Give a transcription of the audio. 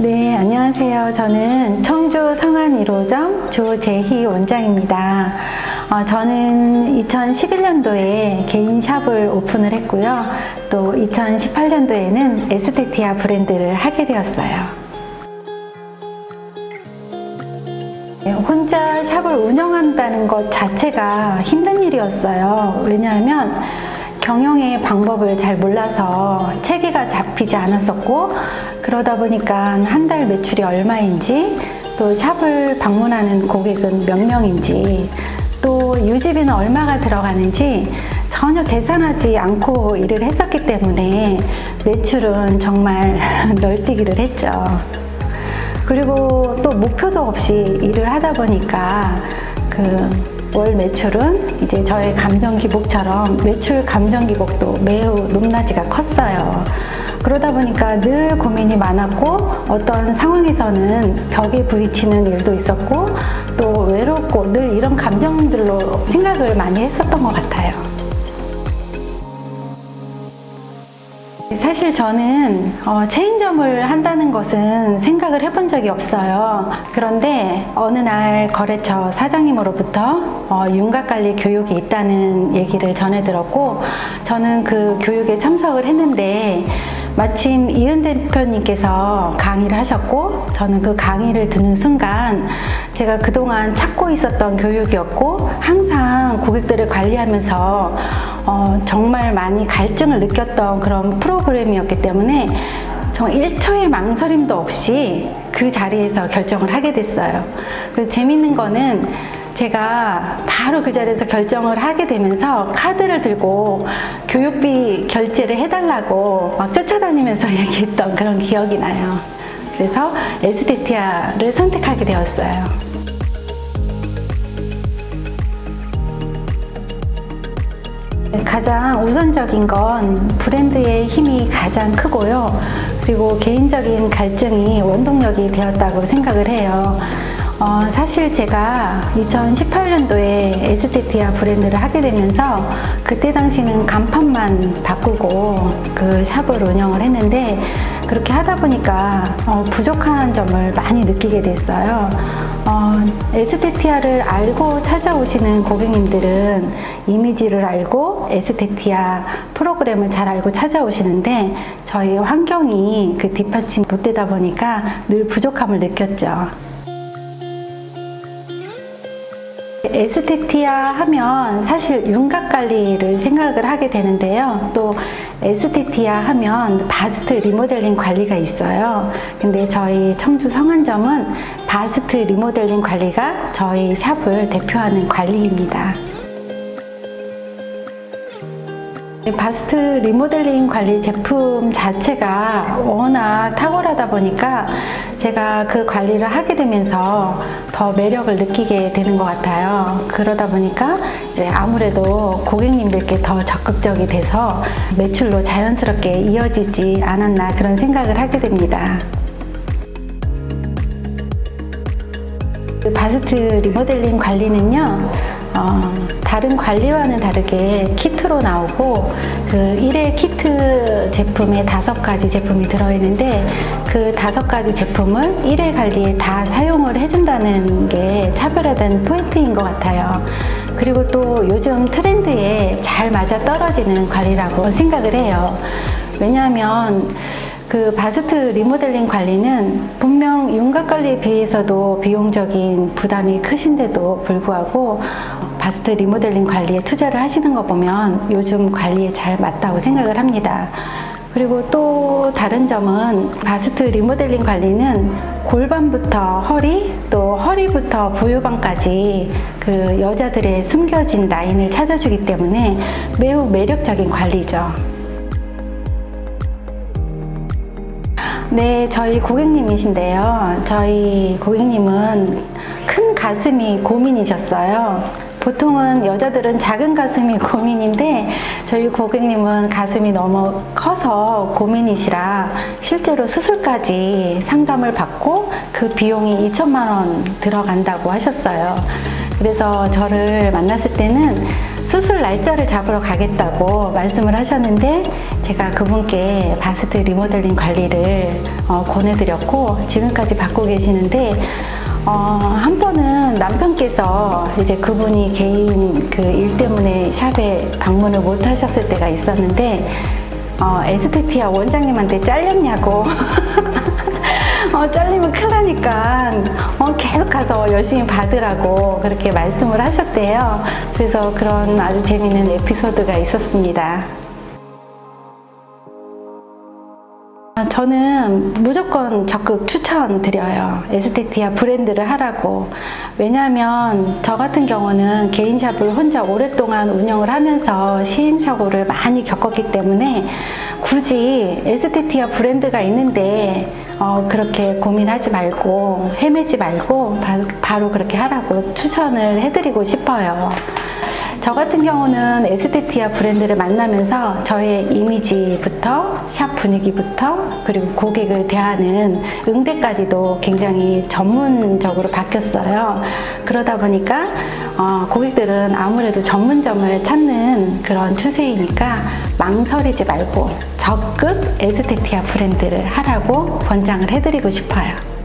네, 안녕하세요. 저는 청주 성안 1호점 조재희 원장입니다. 어, 저는 2011년도에 개인 샵을 오픈을 했고요. 또 2018년도에는 에스테티아 브랜드를 하게 되었어요. 네, 혼자 샵을 운영한다는 것 자체가 힘든 일이었어요. 왜냐하면 경영의 방법을 잘 몰라서 체계가 잡히지 않았었고 그러다 보니까 한 달 매출이 얼마인지 또 샵을 방문하는 고객은 몇 명인지 또 유지비는 얼마가 들어가는지 전혀 계산하지 않고 일을 했었기 때문에 매출은 정말 널뛰기를 했죠. 그리고 또 목표도 없이 일을 하다 보니까 그 월 매출은 이제 저의 감정 기복처럼 매출 감정 기복도 매우 높낮이가 컸어요. 그러다 보니까 늘 고민이 많았고 어떤 상황에서는 벽에 부딪히는 일도 있었고 또 외롭고 늘 이런 감정들로 생각을 많이 했었던 것 같아요. 사실 저는 어, 체인점을 한다는 것은 생각을 해본 적이 없어요. 그런데 어느 날 거래처 사장님으로부터 어, 윤곽관리 교육이 있다는 얘기를 전해 들었고 저는 그 교육에 참석을 했는데 마침 이은 대표님께서 강의를 하셨고 저는 그 강의를 듣는 순간 제가 그동안 찾고 있었던 교육이었고 항상 고객들을 관리하면서 어, 정말 많이 갈증을 느꼈던 그런 프로그램이었기 때문에 정말 1초의 망설임도 없이 그 자리에서 결정을 하게 됐어요. 그래서 재밌는 거는 제가 바로 그 자리에서 결정을 하게 되면서 카드를 들고 교육비 결제를 해달라고 막 쫓아다니면서 얘기했던 그런 기억이 나요. 그래서 에스테티아를 선택하게 되었어요. 가장 우선적인 건 브랜드의 힘이 가장 크고요. 그리고 개인적인 갈증이 원동력이 되었다고 생각을 해요. 어, 사실 제가 2018년도에 에스테티아 브랜드를 하게 되면서 그때 당시는 간판만 바꾸고 그 샵을 운영을 했는데 그렇게 하다 보니까 어, 부족한 점을 많이 느끼게 됐어요. 어, 에스테티아를 알고 찾아오시는 고객님들은 이미지를 알고 에스테티아 프로그램을 잘 알고 찾아오시는데 저희 환경이 그 뒷받침 못 되다 보니까 늘 부족함을 느꼈죠. 에스테티아 하면 사실 윤곽 관리를 생각을 하게 되는데요. 또 에스테티아 하면 바스트 리모델링 관리가 있어요. 근데 저희 청주 성안점은 바스트 리모델링 관리가 저희 샵을 대표하는 관리입니다. 바스트 리모델링 관리 제품 자체가 워낙 탁월하다 보니까 제가 그 관리를 하게 되면서 더 매력을 느끼게 되는 것 같아요. 그러다 보니까 이제 아무래도 고객님들께 더 적극적이 돼서 매출로 자연스럽게 이어지지 않았나 그런 생각을 하게 됩니다. 그 바스트 리모델링 관리는요, 어, 다른 관리와는 다르게 키트로 나오고 그 1회 키트 제품에 다섯 가지 제품이 들어있는데 그 다섯 가지 제품을 1회 관리에 다 사용을 해준다는 게 차별화된 포인트인 것 같아요. 그리고 또 요즘 트렌드에 잘 맞아 떨어지는 관리라고 생각을 해요. 왜냐하면 그 바스트 리모델링 관리는 분명 윤곽 관리에 비해서도 비용적인 부담이 크신데도 불구하고 바스트 리모델링 관리에 투자를 하시는 거 보면 요즘 관리에 잘 맞다고 생각을 합니다. 그리고 또 다른 점은 바스트 리모델링 관리는 골반부터 허리 또 허리부터 부유방까지 그 여자들의 숨겨진 라인을 찾아주기 때문에 매우 매력적인 관리죠. 네, 저희 고객님이신데요. 저희 고객님은 큰 가슴이 고민이셨어요. 보통은 여자들은 작은 가슴이 고민인데 저희 고객님은 가슴이 너무 커서 고민이시라 실제로 수술까지 상담을 받고 그 비용이 2천만 원 들어간다고 하셨어요. 그래서 저를 만났을 때는 수술 날짜를 잡으러 가겠다고 말씀을 하셨는데 제가 그분께 바스트 리모델링 관리를 어, 권해드렸고 지금까지 받고 계시는데 어, 한 번은 남편께서 이제 그분이 개인 그 일 때문에 샵에 방문을 못 하셨을 때가 있었는데 어, 에스테티아 원장님한테 잘렸냐고 어, 잘리면 큰일 나니까 어, 계속 가서 열심히 받으라고 그렇게 말씀을 하셨대요. 그래서 그런 아주 재미있는 에피소드가 있었습니다. 저는 무조건 적극 추천드려요. 에스테티아 브랜드를 하라고. 왜냐하면 저 같은 경우는 개인샵을 혼자 오랫동안 운영을 하면서 시행착오를 많이 겪었기 때문에 굳이 에스테티아 브랜드가 있는데 어, 그렇게 고민하지 말고 헤매지 말고 바, 바로 그렇게 하라고 추천을 해드리고 싶어요. 저 같은 경우는 에스테티아 브랜드를 만나면서 저의 이미지부터 샵 분위기부터 그리고 고객을 대하는 응대까지도 굉장히 전문적으로 바뀌었어요. 그러다 보니까 어, 고객들은 아무래도 전문점을 찾는 그런 추세이니까 망설이지 말고 적극 에스테티아 브랜드를 하라고 권장을 해드리고 싶어요.